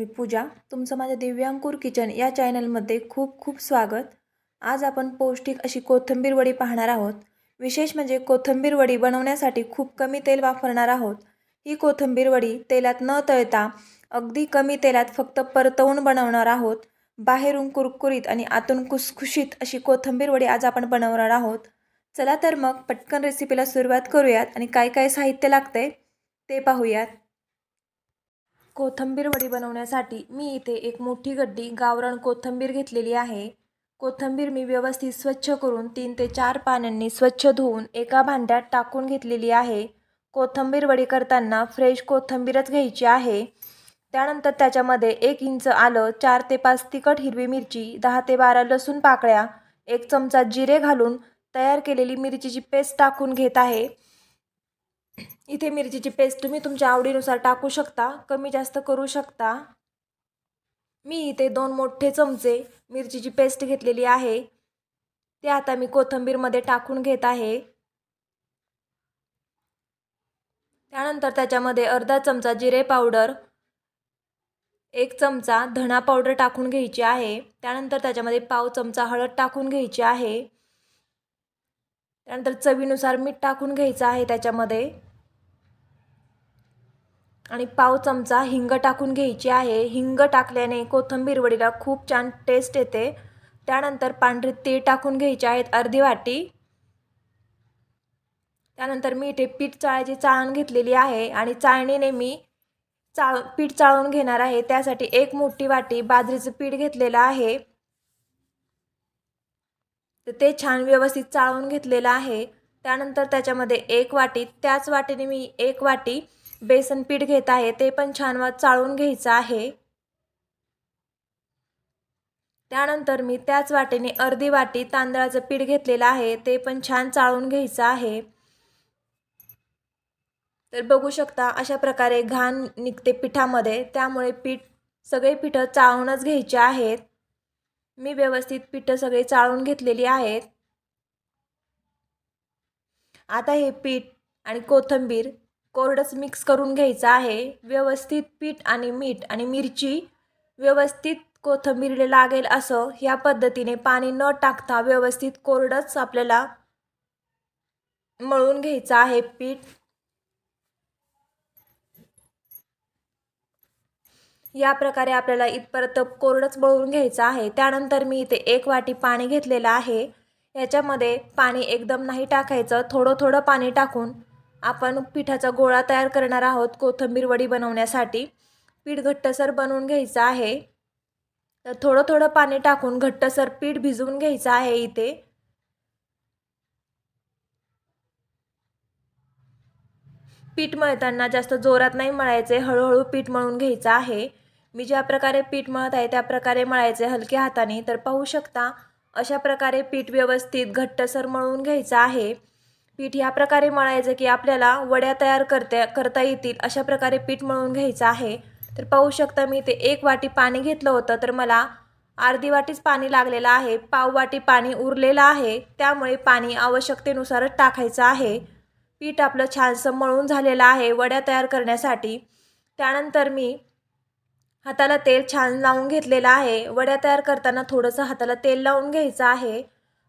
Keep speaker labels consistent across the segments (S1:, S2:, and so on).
S1: मी पूजा तुमचं माझ्या दिव्यांकूर किचन या चॅनलमध्ये खूप खूप स्वागत. आज आपण पौष्टिक अशी कोथिंबीर वडी पाहणार आहोत. विशेष म्हणजे कोथिंबीर वडी बनवण्यासाठी खूप कमी तेल वापरणार आहोत. ही कोथिंबीर वडी तेलात न तळता अगदी कमी तेलात फक्त परतवून बनवणार आहोत. बाहेरून कुरकुरीत आणि आतून कुसखुशीत अशी कोथिंबीर वडी आज आपण बनवणार आहोत. चला तर मग पटकन रेसिपीला सुरुवात करूयात आणि काय काय साहित्य लागते ते पाहूयात. कोथिंबीर वडी बनवण्यासाठी मी इथे एक मोठी गड्डी गावरान कोथिंबीर घेतलेली आहे. कोथिंबीर मी व्यवस्थित स्वच्छ करून तीन ते चार पाण्यांनी स्वच्छ धुवून एका भांड्यात टाकून घेतलेली आहे. कोथिंबीर वडी करताना फ्रेश कोथिंबीरच घ्यायची आहे. त्यानंतर त्याच्यामध्ये एक इंच आलं चार ते पाच तिखट हिरवी मिरची दहा ते बारा लसूण पाकळ्या एक चमचा जिरे घालून तयार केलेली मिरचीची पेस्ट टाकून घेत आहे. इथे मिरचीची पेस्ट तुम्ही तुमच्या आवडीनुसार टाकू शकता कमी जास्त करू शकता. मी इथे दोन मोठे चमचे मिरचीची पेस्ट घेतलेली आहे. ते आता मी कोथिंबीरमध्ये टाकून घेत आहे. त्यानंतर त्याच्यामध्ये अर्धा चमचा जिरे पावडर एक चमचा धणा पावडर टाकून घ्यायची आहे. त्यानंतर त्याच्यामध्ये पाव चमचा हळद टाकून घ्यायची आहे. त्यानंतर चवीनुसार मीठ टाकून घ्यायचं आहे त्याच्यामध्ये. आणि पाव चमचा हिंग टाकून घ्यायची आहे. हिंग टाकल्याने कोथंबीर वडीला खूप छान टेस्ट येते. त्यानंतर पांढरे तीळ टाकून घ्यायचे आहेत अर्धी वाटी. त्यानंतर मी इथे पीठ चाळायची चाळण घेतलेली आहे आणि चाळणीने मी चाळ पीठ चाळून घेणार आहे. त्यासाठी एक मोठी वाटी बाजरीचं पीठ घेतलेलं आहे. तर ते छान व्यवस्थित चाळून घेतलेलं आहे. त्यानंतर त्याच्यामध्ये एक वाटी त्याच वाटीने मी एक वाटी बेसन पीठ घेत आहे ते पण छान चाळून घ्यायचं आहे. त्यानंतर मी त्याच वाटेने अर्धी वाटी तांदळाचं पीठ घेतलेलं आहे ते पण छान चाळून घ्यायचं आहे. तर बघू शकता अशा प्रकारे घाण निघते पिठामध्ये त्यामुळे पीठ सगळे पिठं चाळूनच घ्यायचे आहेत. मी व्यवस्थित पिठं सगळे चाळून घेतलेली आहेत. आता हे पीठ आणि कोथिंबीर कोरडंच मिक्स करून घ्यायचं आहे. व्यवस्थित पीठ आणि मीठ आणि मिरची व्यवस्थित कोथिंबीरला लागेल असं ह्या पद्धतीने पाणी न टाकता व्यवस्थित कोरडंच आपल्याला मळून घ्यायचं आहे पीठ. या प्रकारे आपल्याला इथपर्यंत कोरडंच मळून घ्यायचं आहे. त्यानंतर मी इथे एक वाटी पाणी घेतलेलं आहे. याच्यामध्ये पाणी एकदम नाही टाकायचं. थोडं थोडं पाणी टाकून आपण पिठाचा गोळा तयार करणार आहोत कोथिंबीर वडी बनवण्यासाठी. पीठ घट्टसर बनवून घ्यायचं आहे. तर थोडं थोडं पाणी टाकून घट्टसर पीठ भिजवून घ्यायचं आहे इथे. पीठ मळताना जास्त जोरात नाही मळायचे हळूहळू पीठ मळून घ्यायचं आहे. मी ज्या प्रकारे पीठ मळत आहे त्या प्रकारे मळायचे हलक्या हाताने. तर पाहू शकता अशा प्रकारे पीठ व्यवस्थित घट्टसर मळून घ्यायचं आहे. पीठ ह्या प्रकारे मळायचं की आपल्याला वड्या तयार करते करता येतील अशा प्रकारे पीठ मळून घ्यायचं आहे. तर पाहू शकता मी ते एक वाटी पाणी घेतलं होतं तर मला अर्धी वाटीच पाणी लागलेलं आहे. पाव वाटी पाणी उरलेलं आहे त्यामुळे पाणी आवश्यकतेनुसारच टाकायचं आहे. पीठ आपलं छानसं मळून झालेलं आहे वड्या तयार करण्यासाठी. त्यानंतर मी हाताला तेल छान लावून घेतलेलं आहे. वड्या तयार करताना थोडंसं हाताला तेल लावून घ्यायचं आहे.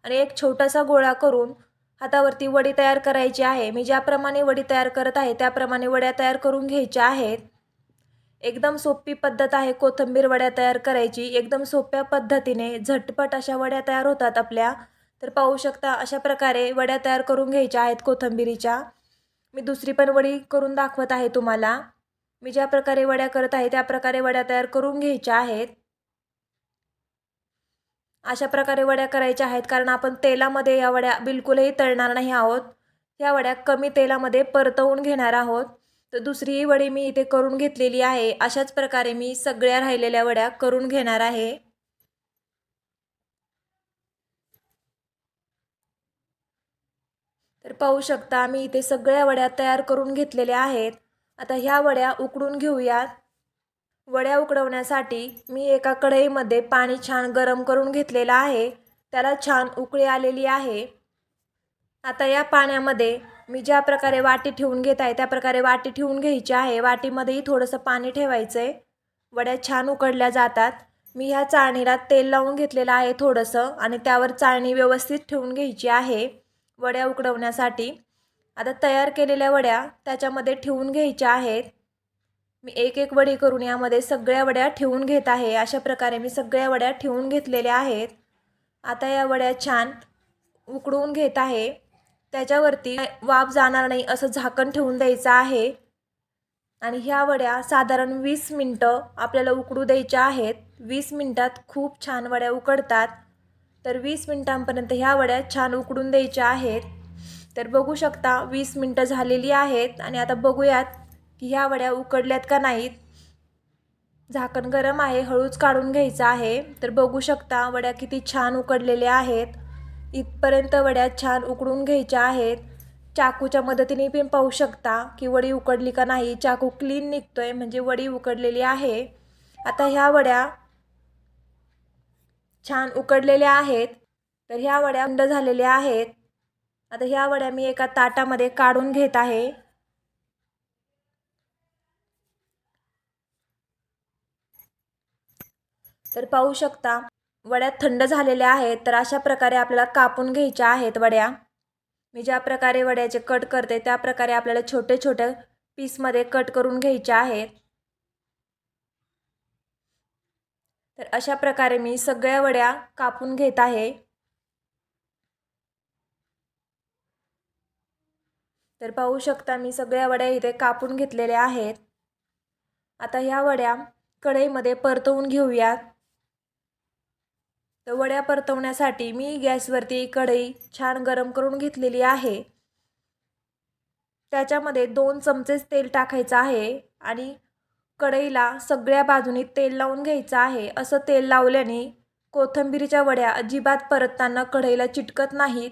S1: आणि एक छोटासा गोळा करून हातावरती वडी तयार करायची आहे. मी ज्याप्रमाणे वडी तयार करत आहे त्याप्रमाणे वड्या तयार करून घ्यायच्या आहेत. एकदम सोपी पद्धत आहे कोथिंबीर वड्या तयार करायची. एकदम सोप्या पद्धतीने झटपट अशा वड्या तयार होतात आपल्या. तर पाहू शकता अशा प्रकारे वड्या तयार करून घ्यायच्या आहेत कोथिंबीरीच्या. मी दुसरी पण वडी करून दाखवत आहे तुम्हाला. मी ज्या प्रकारे वड्या करत आहे त्या प्रकारे वड्या तयार करून घ्यायच्या आहेत. अशा प्रकारे वड्या करायच्या आहेत. कारण आपण तेलामध्ये या वड्या बिलकुलही तळणार नाही आहोत. या वड्या कमी तेलामध्ये परतवून घेणार आहोत. तर दुसरीही वडी मी इथे करून घेतलेली आहे. अशाच प्रकारे मी सगळ्या राहिलेल्या वड्या करून घेणार आहे. तर पाहू शकता मी इथे सगळ्या वड्या तयार करून घेतलेल्या आहेत. आता ह्या वड्या उकडून घेऊयात. वड्या उकडवण्यासाठी मी एका कढईमध्ये पाणी छान गरम करून घेतलेलं आहे. त्याला छान उकळी आलेली आहे. आता या पाण्यामध्ये मी ज्या प्रकारे वाटी ठेवून घेत आहे त्या प्रकारे वाटी ठेवून घ्यायची आहे. वाटीमध्येही थोडंसं पाणी ठेवायचं आहे वड्या छान उकडल्या जातात. मी ह्या चाळणीला तेल लावून घेतलेलं आहे थोडंसं आणि त्यावर चाळणी व्यवस्थित ठेवून घ्यायची आहे. वड्या उकडवण्यासाठी. आता तयार केलेल्या वड्या त्याच्यामध्ये ठेवून घ्यायच्या आहेत. मी एक एक वडी करून यामध्ये सगळ्या वड्या ठेवून घेत आहे. अशा प्रकारे मी सगळ्या वड्या ठेवून घेतलेल्या आहेत. आता या वड्या छान उकडवून घेत आहे. त्याच्यावरती वाफ जाणार नाही असं झाकण ठेवून द्यायचं आहे. आणि ह्या वड्या साधारण वीस मिनटं आपल्याला उकडू द्यायच्या आहेत. वीस मिनटात खूप छान वड्या उकडतात. तर वीस मिनटांपर्यंत ह्या वड्या छान उकडून द्यायच्या आहेत. तर बघू शकता वीस मिनटं झालेली आहेत. आणि आता बघूयात की ह्या वड्या उकडल्यात का नाहीत? झाकण गरम आहे हळूच काढून घ्यायचं आहे. तर बघू शकता वड्या किती छान उकडलेल्या आहेत. इथपर्यंत वड्या छान उकडून घ्यायच्या आहेत. चाकूच्या मदतीने पण पाहू शकता की वडी उकडली का नाही. चाकू क्लीन निघतोय म्हणजे वडी उकडलेली आहे. आता ह्या वड्या छान उकडलेल्या आहेत. तर ह्या वड्या थंड झालेल्या आहेत. आता ह्या वड्या मी एका ताटामध्ये काढून घेत आहे. तर पाहू शकता वड्या थंड झालेल्या आहेत तर अशा प्रकारे आपल्याला कापून घ्यायच्या आहेत वड्या. मी ज्या प्रकारे वड्याचे कट करते त्या प्रकारे आपल्याला छोटे छोटे पीसमध्ये कट करून घ्यायच्या आहेत. तर अशा प्रकारे मी सगळ्या वड्या कापून घेत आहे. तर पाहू शकता मी सगळ्या वड्या इथे कापून घेतलेल्या आहेत. आता ह्या वड्या कढईमध्ये परतवून घेऊयात. तर वड्या परतवण्यासाठी मी गॅसवरती कढई छान गरम करून घेतलेली आहे. त्याच्यामध्ये दोन चमचेच तेल टाकायचं आहे आणि कढईला सगळ्या बाजूनी तेल लावून घ्यायचं आहे. असं तेल लावल्याने कोथंबीरीच्या वड्या अजिबात परतताना कढईला चिटकत नाहीत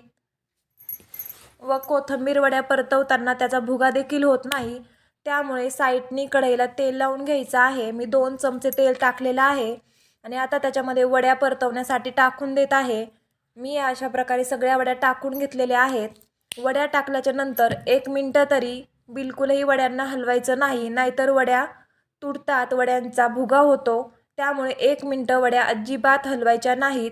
S1: व कोथंबीर वड्या परतवताना त्याचा भुगा देखील होत नाही. त्यामुळे साईडनी कढईला तेल लावून घ्यायचं आहे. मी दोन चमचे तेल टाकलेलं आहे. आणि आता त्याच्यामध्ये वड्या परतवण्यासाठी टाकून देत आहे. मी अशा प्रकारे सगळ्या वड्या टाकून घेतलेल्या आहेत. वड्या टाकल्याच्या नंतर एक मिनटं तरी बिलकुलही वड्यांना हलवायचं नाही नाहीतर वड्या तुटतात वड्यांचा भुगा होतो. त्यामुळे एक मिनटं वड्या अजिबात हलवायच्या नाहीत.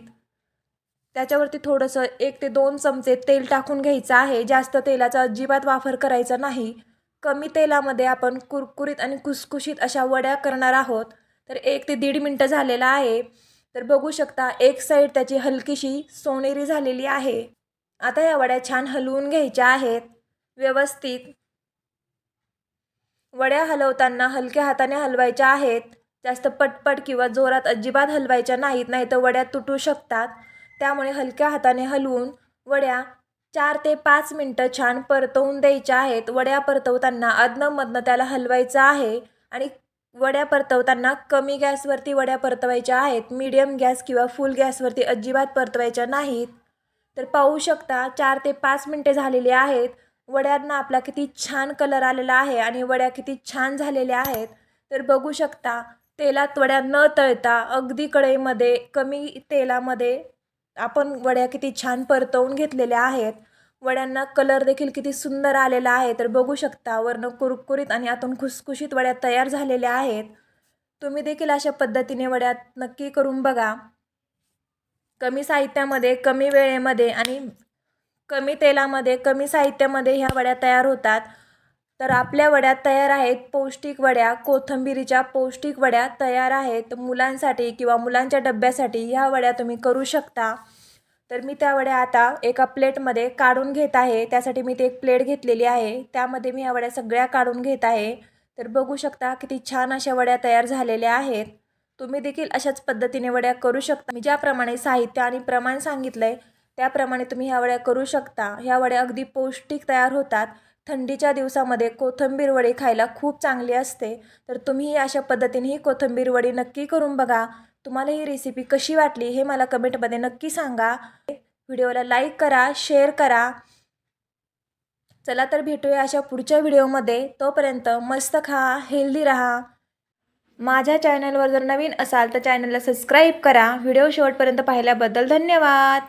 S1: त्याच्यावरती थोडंसं एक ते दोन चमचे तेल टाकून घ्यायचं आहे. जास्त तेलाचा अजिबात वापर करायचा नाही. कमी तेलामध्ये आपण कुरकुरीत आणि कुसकुशीत अशा वड्या करणार आहोत. तर एक ते दीड मिनटं झालेलं आहे. तर बघू शकता एक साईड त्याची हलकीशी सोनेरी झालेली आहे. आता या वड्या छान हलवून घ्यायच्या आहेत. व्यवस्थित. वड्या हलवताना हलक्या हाताने हलवायच्या आहेत. जास्त पटपट किंवा जोरात अजिबात हलवायच्या नाहीत नाही तर वड्या तुटू शकतात. त्यामुळे हलक्या हाताने हलवून वड्या चार ते पाच मिनटं छान परतवून द्यायच्या आहेत. वड्या परतवताना अदनमधनं त्याला हलवायचं आहे आणि वड्या परतवताना कमी गॅसवरती वड्या परतवायच्या आहेत मीडियम गॅस किंवा फुल गॅसवरती अजिबात परतवायच्या नाहीत. तर पाहू शकता चार ते पाच मिनटे झालेली आहेत. वड्यांना आपला किती छान कलर आलेला आहे आणि वड्या किती छान झालेल्या आहेत. तर बघू शकता तेलात वड्या न तळता अगदी कढईमध्ये कमी तेलामध्ये आपण वड्या किती छान परतवून घेतलेल्या आहेत. वड्यांना कलर देखील किती सुंदर आलेला आहे. तर बघू शकता वरनं कुरकुरीत आणि आतून खुसखुशीत वड्या तयार झालेल्या आहेत. तुम्ही देखील अशा पद्धतीने वड्यात नक्की करून बघा. कमी साहित्यामध्ये कमी वेळेमध्ये आणि कमी तेलामध्ये कमी साहित्यामध्ये ह्या वड्या तयार होतात. तर आपल्या वड्या तयार आहेत पौष्टिक वड्या कोथंबिरीच्या पौष्टिक वड्या तयार आहेत. मुलांसाठी किंवा मुलांच्या डब्यासाठी ह्या वड्या तुम्ही करू शकता. तर मी त्या वड्या आता एका प्लेटमध्ये काढून घेत आहे. त्यासाठी मी ते एक प्लेट घेतलेली आहे. त्यामध्ये मी ह्या वड्या सगळ्या काढून घेत आहे. तर बघू शकता किती छान अशा वड्या तयार झालेल्या आहेत. तुम्ही देखील अशाच पद्धतीने वड्या करू शकता. मी ज्याप्रमाणे साहित्य आणि प्रमाण सांगितलं आहे त्याप्रमाणे तुम्ही ह्या वड्या करू शकता. ह्या वड्या अगदी पौष्टिक तयार होतात. थंडीच्या दिवसामध्ये कोथिंबीर वडी खायला खूप चांगली असते. तर तुम्ही अशा पद्धतीने ही कोथिंबीर वडी नक्की करून बघा. तुम्हाला ही रेसिपी कशी वाटली हे मला कमेंटमध्ये नक्की सांगा. व्हिडिओला लाईक करा शेअर करा. चला तर भेटूया अशा पुढच्या व्हिडिओमध्ये. तोपर्यंत मस्त खा हेल्दी राहा. माझ्या चॅनलवर जर नवीन असाल तर चॅनलला सबस्क्राईब करा. व्हिडिओ शेवटपर्यंत पाहिल्याबद्दल धन्यवाद.